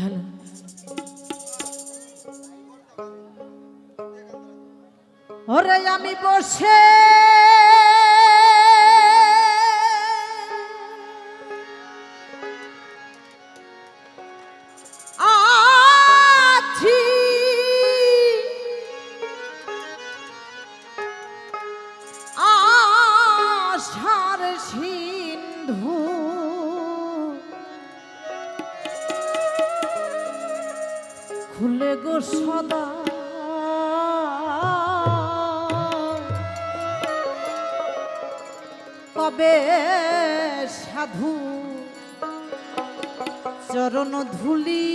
Hello ওরে আমি বসে ভুলে গো সদা। তবে সাধু চরণ ধুলি